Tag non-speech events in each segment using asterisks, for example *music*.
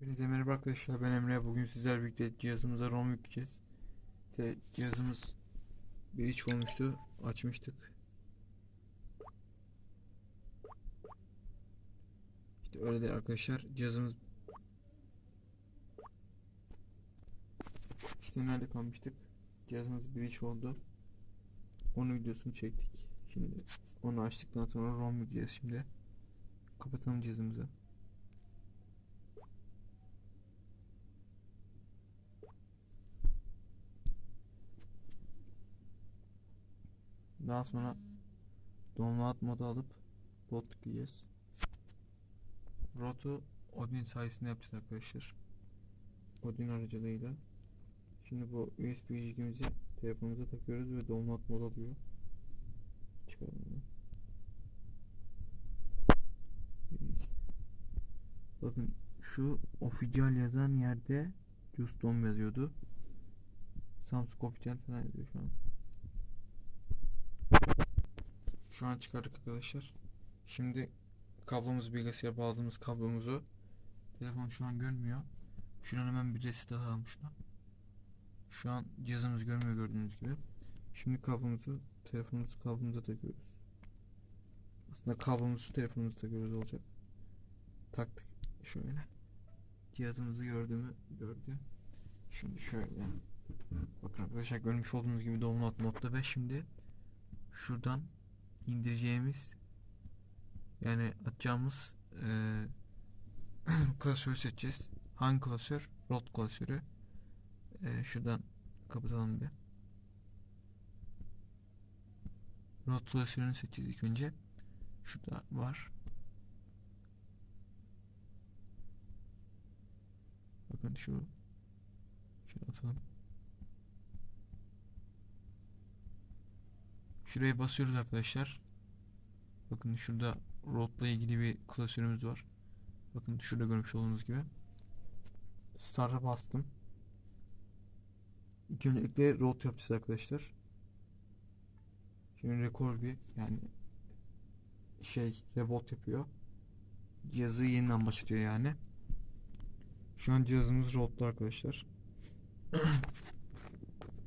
Hepinize merhaba arkadaşlar ben Emre. Bugün sizlerle birlikte cihazımıza ROM yükleyeceğiz. İşte cihazımız bir iç olmuştu açmıştık. İşte öyle değil arkadaşlar cihazımız İşte nerede kalmıştık? Cihazımız bir iç oldu. Onun videosunu çektik. Şimdi onu açtıktan sonra ROM yükleyeceğiz şimdi. Kapatalım cihazımızı Daha sonra download modu alıp rot tıklayacağız. Rotu Odin sayesinde yapacağız arkadaşlar. Odin aracılığıyla. Şimdi bu USB jack'imizi telefonumuza takıyoruz ve download modu alıyor. Çıkaralım bunu. Bakın şu official yazan yerde Justom yazıyordu. Samsung official falan yazıyor şu an. Şu an çıkardık arkadaşlar. Şimdi kablomuzu bilgisayara bağladığımız kablomuzu telefon şu an görmüyor. Şuradan hemen bir reset atalım şuna. Şu an cihazımız görmüyor gördüğünüz gibi. Şimdi kablomuzu telefonumuzu kablomuza takıyoruz. Aslında kablomuzu telefonumuza takıyoruz olacak. Taktık şöyle. Cihazımızı gördüğümü gördü. Şimdi şöyle. Bakın arkadaşlar görmüş olduğunuz gibi download modda ve şimdi şuradan indireceğimiz yani atacağımız eee *clears throat* klasörü seçeceğiz. Hangi klasör? Rot klasörü. Eee, şuradan kapatalım bir. Rot klasörünü seçeceğiz ilk önce. Şurada var. Bakın şu şöyle atalım. Şuraya basıyoruz arkadaşlar. Bakın şurada road'la ilgili bir klasörümüz var. Bakın şurada görmüş olduğunuz gibi. Start'a bastım. İlk öncelikle road yapacağız arkadaşlar. Şimdi rekor bir yani şey reboot yapıyor. Cihazı yeniden başlatıyor yani. Şu an cihazımız road'da arkadaşlar. *clears throat*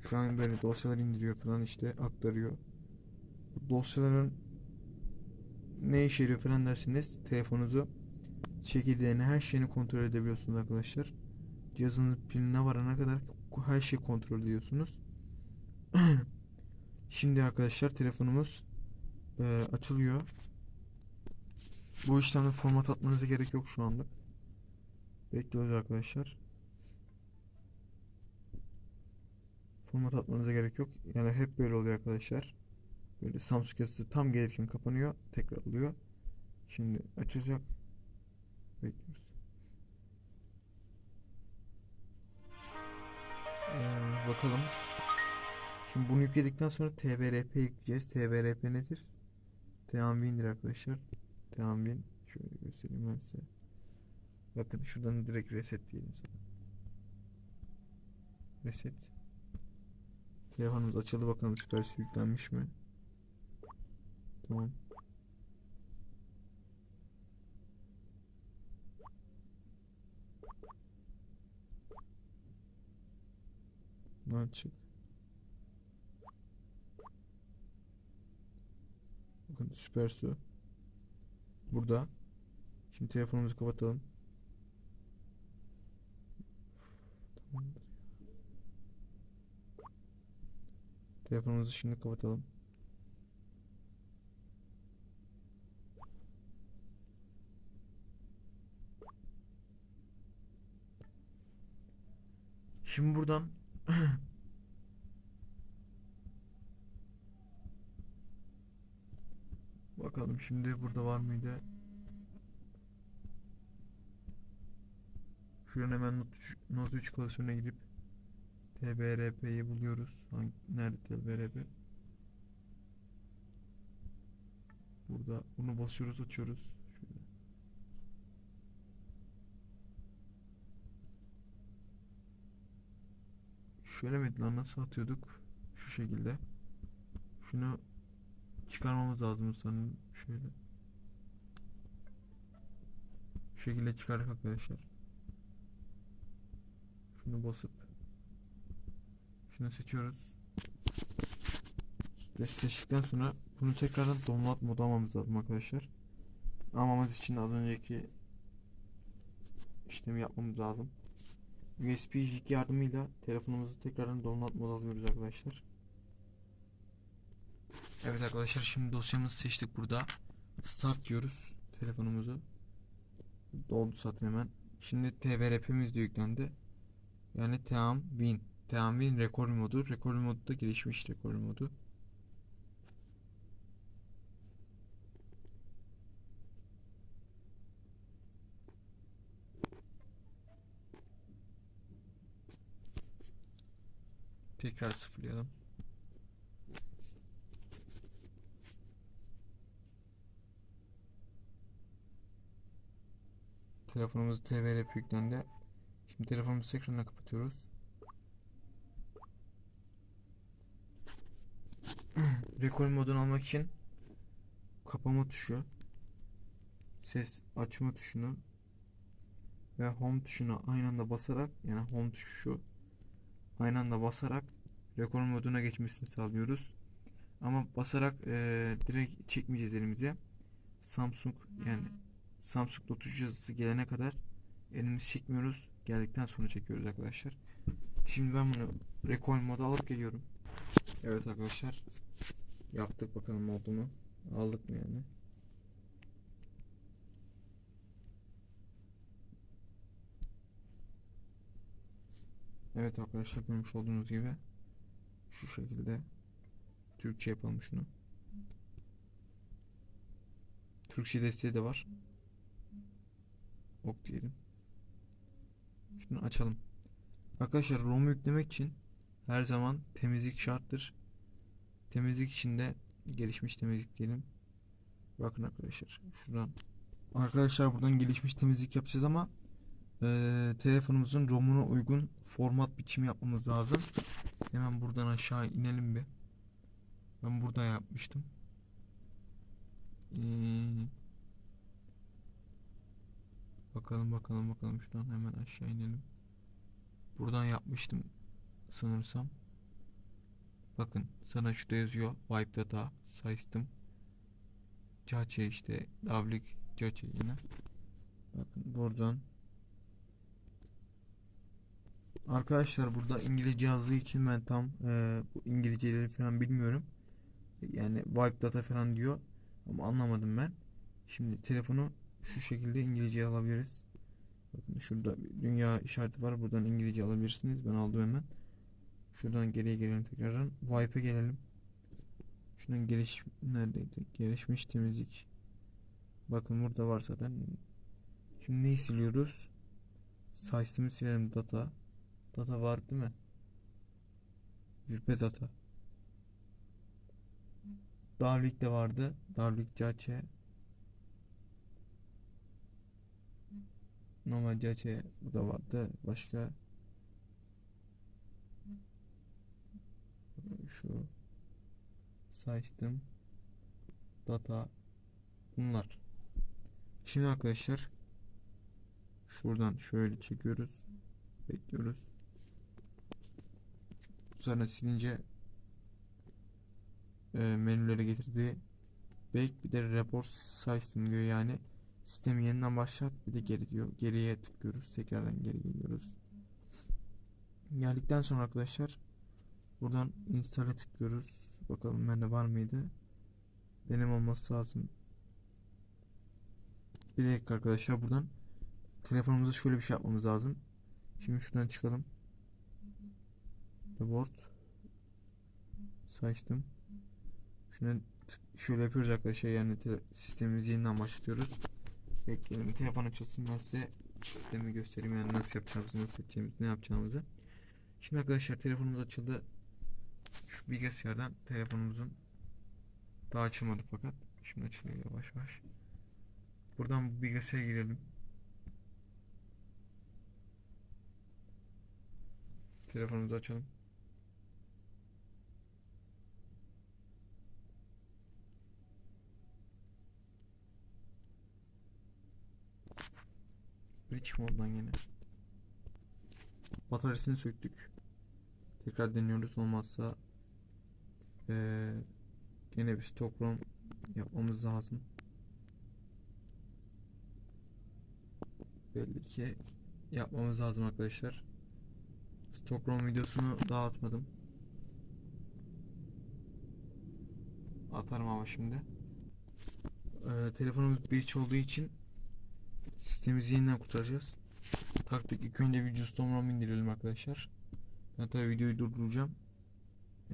Şu an böyle dosyalar indiriyor falan işte aktarıyor. Dosyaların ne işe yarıyor falan derseniz telefonunuzu çekirdeğini her şeyini kontrol edebiliyorsunuz arkadaşlar. Cihazın piline varana kadar her şeyi kontrol ediyorsunuz. *clears throat* Şimdi arkadaşlar telefonumuz e, açılıyor. Bu işlemde format atmanıza gerek yok şu anlık. Bekliyoruz arkadaşlar. Format atmanıza gerek yok. Yani hep böyle oluyor arkadaşlar. Böyle Samsung yazısı tam gelirken kapanıyor. Tekrar oluyor. Şimdi açacak. Bekliyoruz. Ee, bakalım. Şimdi bunu yükledikten sonra TBRP yükleyeceğiz. TBRP nedir? Teamwin'dir arkadaşlar. Teamwin. Şöyle göstereyim ben size. Bakın şuradan direkt reset diyelim sana. Reset. Telefonumuz açıldı bakalım süpersi yüklenmiş mi? Tamam. Bundan çık. Bakın süper su. Burada. Şimdi telefonumuzu kapatalım. Telefonumuzu şimdi kapatalım. Şimdi buradan *clears throat* Bakalım şimdi burada var mıydı? Şuradan hemen Note 3, Note 3 klasörüne gidip TBRP'yi buluyoruz. Hangi, nerede TBRP? Burada bunu basıyoruz açıyoruz. Şöyle. Lan nasıl atıyorduk? Şu şekilde. Şunu çıkarmamız lazım sanırım. Şöyle. Şu şekilde çıkardık arkadaşlar. Şunu basıp şunu seçiyoruz. Ve seçtikten sonra bunu tekrardan download modu almamız lazım arkadaşlar. Almamız için az önceki işlemi yapmamız lazım. USB jig yardımıyla telefonumuzu tekrardan download modu alıyoruz arkadaşlar. Evet arkadaşlar şimdi dosyamızı seçtik burada. Start diyoruz telefonumuzu. Doldu zaten hemen. Şimdi TVRP'miz de yüklendi. Yani Team Win. Team Win rekor modu. Rekor modu da gelişmiş rekor modu. Tekrar sıfırlayalım. Telefonumuz TVRP yüklendi. Şimdi telefonumuzu ekranına kapatıyoruz. *clears throat* Rekord modunu almak için kapama tuşu, ses açma tuşunu ve home tuşuna aynı anda basarak yani home tuşu aynı anda basarak rekor moduna geçmesini sağlıyoruz. Ama basarak eee, direkt çekmeyeceğiz elimize. Samsung yani Samsung 3 yazısı gelene kadar elimizi çekmiyoruz. Geldikten sonra çekiyoruz arkadaşlar. Şimdi ben bunu rekor moda alıp geliyorum. Evet arkadaşlar. Yaptık bakalım oldu mu? Aldık mı yani? Evet arkadaşlar görmüş olduğunuz gibi şu şekilde Türkçe yapalım şunu. Türkçe desteği de var. Ok diyelim. Şunu açalım. Arkadaşlar ROM yüklemek için her zaman temizlik şarttır. Temizlik için de gelişmiş temizlik diyelim. Bakın arkadaşlar şuradan. Arkadaşlar buradan gelişmiş temizlik yapacağız ama eee, telefonumuzun ROM'una uygun format biçimi yapmamız lazım. Hemen buradan aşağı inelim bir. Ben burada yapmıştım. Ee, bakalım bakalım bakalım şuradan hemen aşağı inelim. Buradan yapmıştım sanırsam. Bakın sana şurada yazıyor wipe data system cache işte davlik cache yine. Bakın buradan Arkadaşlar burada İngilizce yazdığı için ben tam e, bu İngilizceleri falan bilmiyorum. Yani wipe data falan diyor ama anlamadım ben. Şimdi telefonu şu şekilde İngilizce alabiliriz. Bakın şurada dünya işareti var. Buradan İngilizce alabilirsiniz. Ben aldım hemen. Şuradan geriye gelelim tekrardan. Wipe'e gelelim. Şunun geliş neredeydi? Gelişmiş temizlik. Bakın burada var zaten. Şimdi neyi siliyoruz? Size'ımı silelim data. Data var değil mi? Virpe data. Darlik de vardı. Darlik cache. Normal cache bu da vardı. Başka şu system data bunlar. Şimdi arkadaşlar şuradan şöyle çekiyoruz. Bekliyoruz. Sonra silince e, menülere getirdiği Back bir de report system diyor yani sistemi yeniden başlat bir de geri diyor. Geriye tıklıyoruz. Tekrardan geri geliyoruz. Geldikten sonra arkadaşlar buradan install'e tıklıyoruz. Bakalım bende var mıydı? Benim olması lazım. Bir dakika arkadaşlar buradan telefonumuza şöyle bir şey yapmamız lazım. Şimdi şuradan çıkalım. Report Seçtim. Tık- şöyle yapıyoruz arkadaşlar yani te- sistemimizi yeniden başlatıyoruz. Bekleyelim telefon açılsın ben size sistemi göstereyim yani nasıl yapacağımızı nasıl edeceğimizi ne yapacağımızı. Şimdi arkadaşlar telefonumuz açıldı. Şu bilgisayardan telefonumuzun daha açılmadı fakat şimdi açılıyor yavaş yavaş. Buradan bu bilgisayara girelim. Telefonumuzu açalım. Rich moddan yine. bataryasını söktük. Tekrar deniyoruz. Olmazsa eee gene bir ROM yapmamız lazım. Belli ki yapmamız lazım arkadaşlar. ROM videosunu daha atmadım. Atarım ama şimdi. Ee, telefonumuz breach olduğu için sistemimizi yeniden kurtaracağız. Taktik ilk önce bir custom ROM indirelim arkadaşlar. Ben tabii videoyu durduracağım.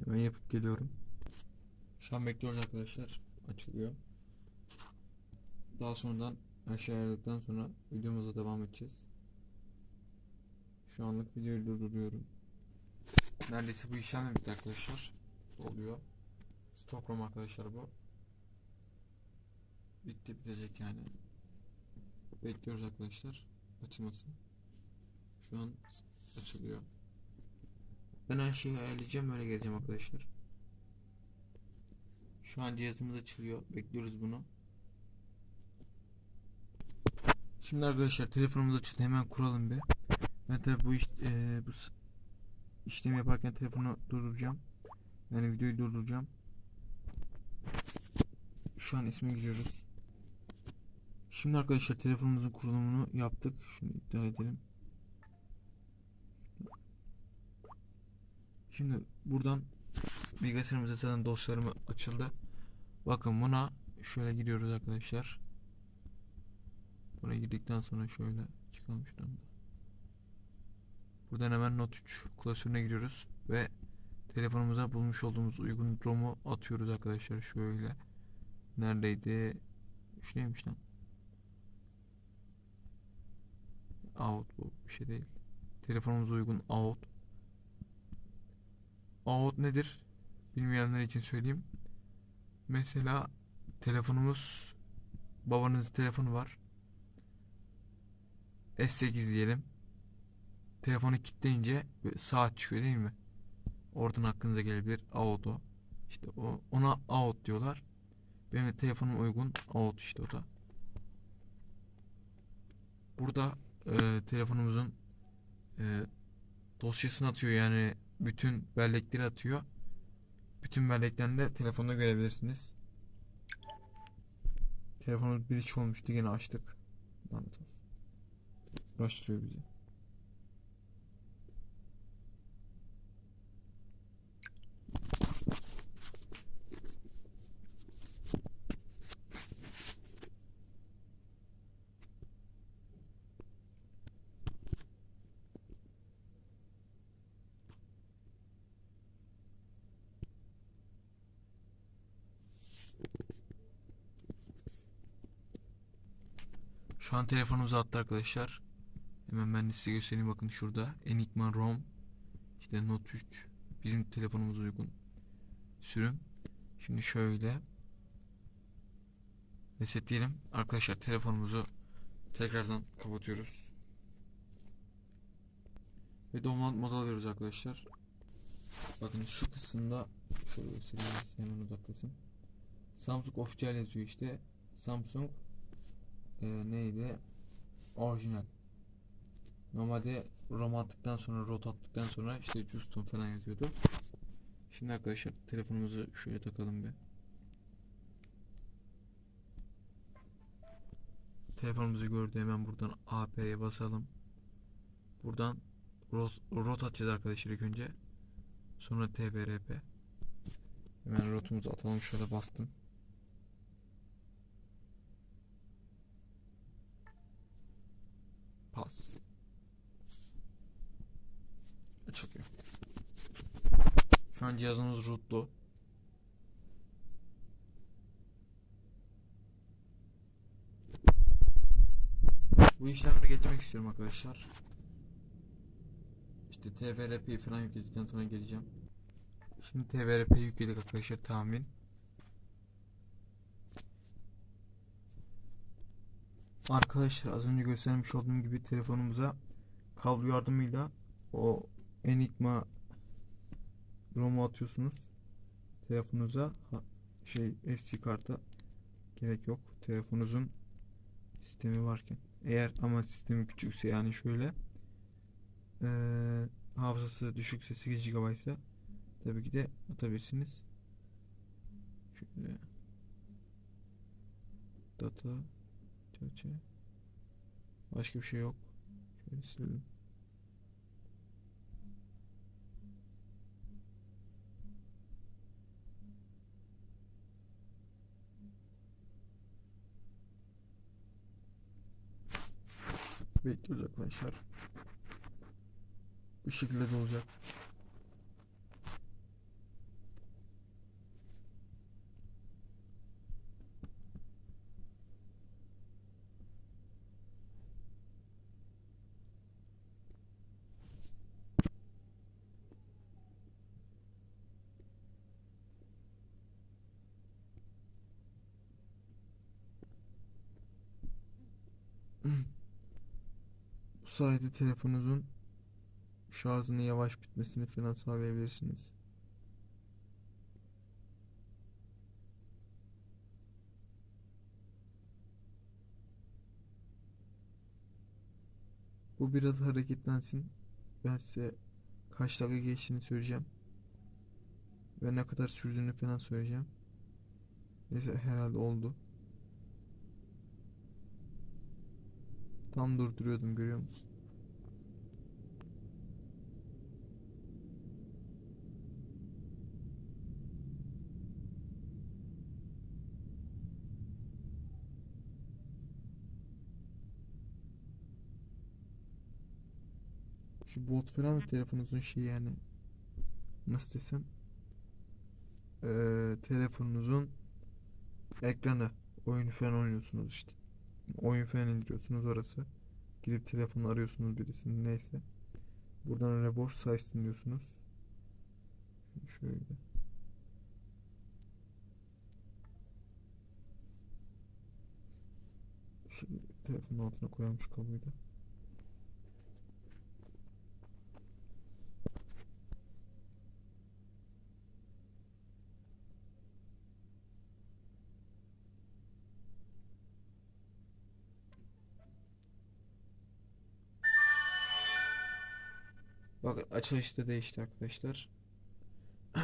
Hemen yapıp geliyorum. Şu an bekliyoruz arkadaşlar. Açılıyor. Daha sonradan aşağı ayarladıktan sonra videomuza devam edeceğiz. Şu anlık videoyu durduruyorum. Neredeyse bu işlem bitti arkadaşlar. Oluyor. Stockholm arkadaşlar bu. Bitti bitecek yani. Bekliyoruz arkadaşlar. Açılmasın. Şu an açılıyor. Ben her şeyi ayarlayacağım öyle geleceğim arkadaşlar. Şu an cihazımız açılıyor. Bekliyoruz bunu. Şimdi arkadaşlar telefonumuz açıldı. Hemen kuralım bir. Ben tabi bu iş, e, bu işlemi yaparken telefonu durduracağım. Yani videoyu durduracağım. Şu an ismi giriyoruz. Şimdi arkadaşlar telefonumuzun kurulumunu yaptık. Şunu iptal edelim. Şimdi buradan bilgisayarımızda zaten dosyalarım açıldı. Bakın buna şöyle giriyoruz arkadaşlar. Buraya girdikten sonra şöyle çıkalım şuradan da. Buradan hemen Note 3 klasörüne giriyoruz ve telefonumuza bulmuş olduğumuz uygun ROM'u atıyoruz arkadaşlar şöyle. Neredeydi? Şu neymiş lan? Out bu bir şey değil. Telefonumuza uygun out. Out nedir? Bilmeyenler için söyleyeyim. Mesela telefonumuz babanızın telefonu var. S8 diyelim. Telefonu kilitleyince saat çıkıyor değil mi? Oradan aklınıza gelebilir. Auto. İşte o, ona out diyorlar. Benim de telefonum uygun. Out işte o da. Burada e, telefonumuzun e, dosyasını atıyor yani bütün bellekleri atıyor. Bütün belleklerini de telefonda görebilirsiniz. Telefonumuz bir iç olmuştu gene açtık. Uğraştırıyor bizi. Şu an telefonumuza attı arkadaşlar. Hemen ben de size göstereyim bakın şurada. Enigma ROM. İşte Note 3. Bizim telefonumuza uygun sürüm. Şimdi şöyle resetleyelim. Arkadaşlar telefonumuzu tekrardan kapatıyoruz. Ve download modu alıyoruz arkadaşlar. Bakın şu kısımda şöyle göstereyim hemen odaklasın. Samsung official yazıyor işte. Samsung e, neydi? Orijinal. Normalde ROM attıktan sonra rot attıktan sonra işte custom falan yazıyordu. Şimdi arkadaşlar telefonumuzu şöyle takalım bir. Telefonumuzu gördü hemen buradan AP'ye basalım. Buradan rot, rot atacağız arkadaşlar ilk önce. Sonra TVRP. Hemen rotumuzu atalım şöyle bastım. Pas. Açılıyor. Şu an cihazımız rootlu. Bu işlemleri geçmek istiyorum arkadaşlar. İşte TVRP'yi falan yükledikten sonra geleceğim. Şimdi TVRP'yi yükledik arkadaşlar tahmin. Arkadaşlar az önce göstermiş olduğum gibi telefonumuza kablo yardımıyla o Enigma ROM'u atıyorsunuz. Telefonunuza şey SD karta gerek yok. Telefonunuzun sistemi varken. Eğer ama sistemi küçükse yani şöyle eee, hafızası düşükse 8 GB ise tabii ki de atabilirsiniz. Şöyle. Data Türkçe başka bir şey yok. Şöyle silelim. Bekliyoruz arkadaşlar. Bu şekilde de olacak. Bu sayede telefonunuzun şarjının yavaş bitmesini falan sağlayabilirsiniz. Bu biraz hareketlensin. Ben size kaç dakika geçtiğini söyleyeceğim. Ve ne kadar sürdüğünü falan söyleyeceğim. Neyse herhalde oldu. Tam durduruyordum görüyor musun? Şu bot falan da telefonunuzun şeyi yani nasıl desem eee, telefonunuzun ekranı oyun falan oynuyorsunuz işte. Oyun falan indiriyorsunuz orası. Girip telefonu arıyorsunuz birisini neyse. Buradan öyle boş saysın diyorsunuz. Şöyle. Şimdi telefonun altına koyalım şu kabloyu da. Bak açılışta değişti arkadaşlar. *clears throat*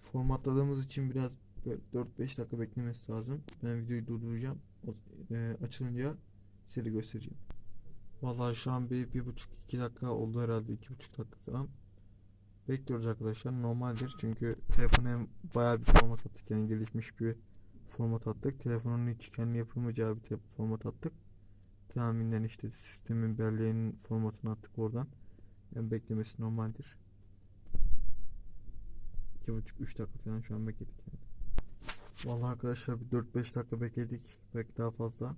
Formatladığımız için biraz böyle 4-5 dakika beklemesi lazım. Ben videoyu durduracağım. O, e, açılınca size göstereceğim. Vallahi şu an bir, bir buçuk iki dakika oldu herhalde iki buçuk dakika falan. Bekliyoruz arkadaşlar. Normaldir çünkü telefonu hem bayağı bir format attık yani gelişmiş bir format attık. Telefonun hiç kendi yapılmayacağı bir format attık. Tahminen işte sistemin belleğinin formatını attık oradan. Yani beklemesi normaldir. 2,5-3 dakika falan şu an bekledik yani. Vallahi arkadaşlar bir 4-5 dakika bekledik. Belki daha fazla.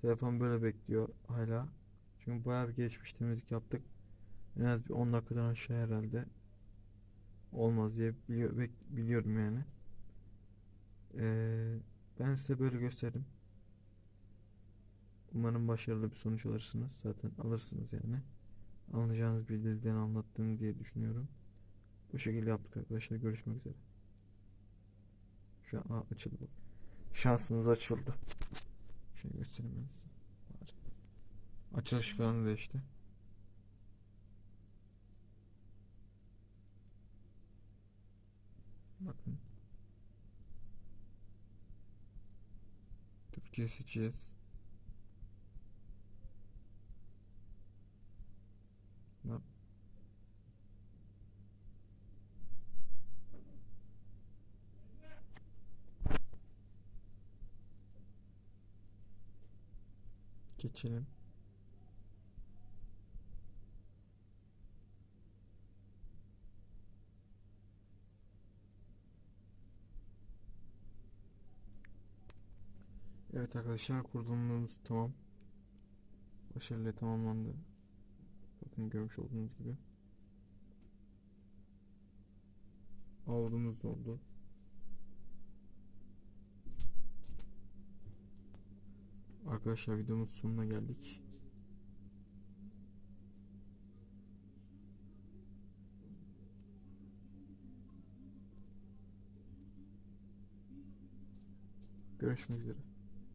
Telefon böyle bekliyor hala. Çünkü bayağı bir gelişmiş temizlik yaptık. En az bir 10 dakikadan aşağı herhalde. Olmaz diye biliyorum yani. Ee, ben size böyle gösterdim. Umarım başarılı bir sonuç alırsınız. Zaten alırsınız yani. Anlayacağınız bir dilden anlattım diye düşünüyorum. Bu şekilde yaptık arkadaşlar. Görüşmek üzere. Şu an açıldı. Şansınız açıldı. Şöyle göstereyim ben size. Açılış falan değişti. Bakın. Türkçe seçeceğiz. Bak. Geçelim. Evet arkadaşlar kurulumumuz tamam. Başarıyla tamamlandı. Bakın görmüş olduğunuz gibi. Avlumuz da oldu. Arkadaşlar videomuz sonuna geldik. Görüşmek üzere.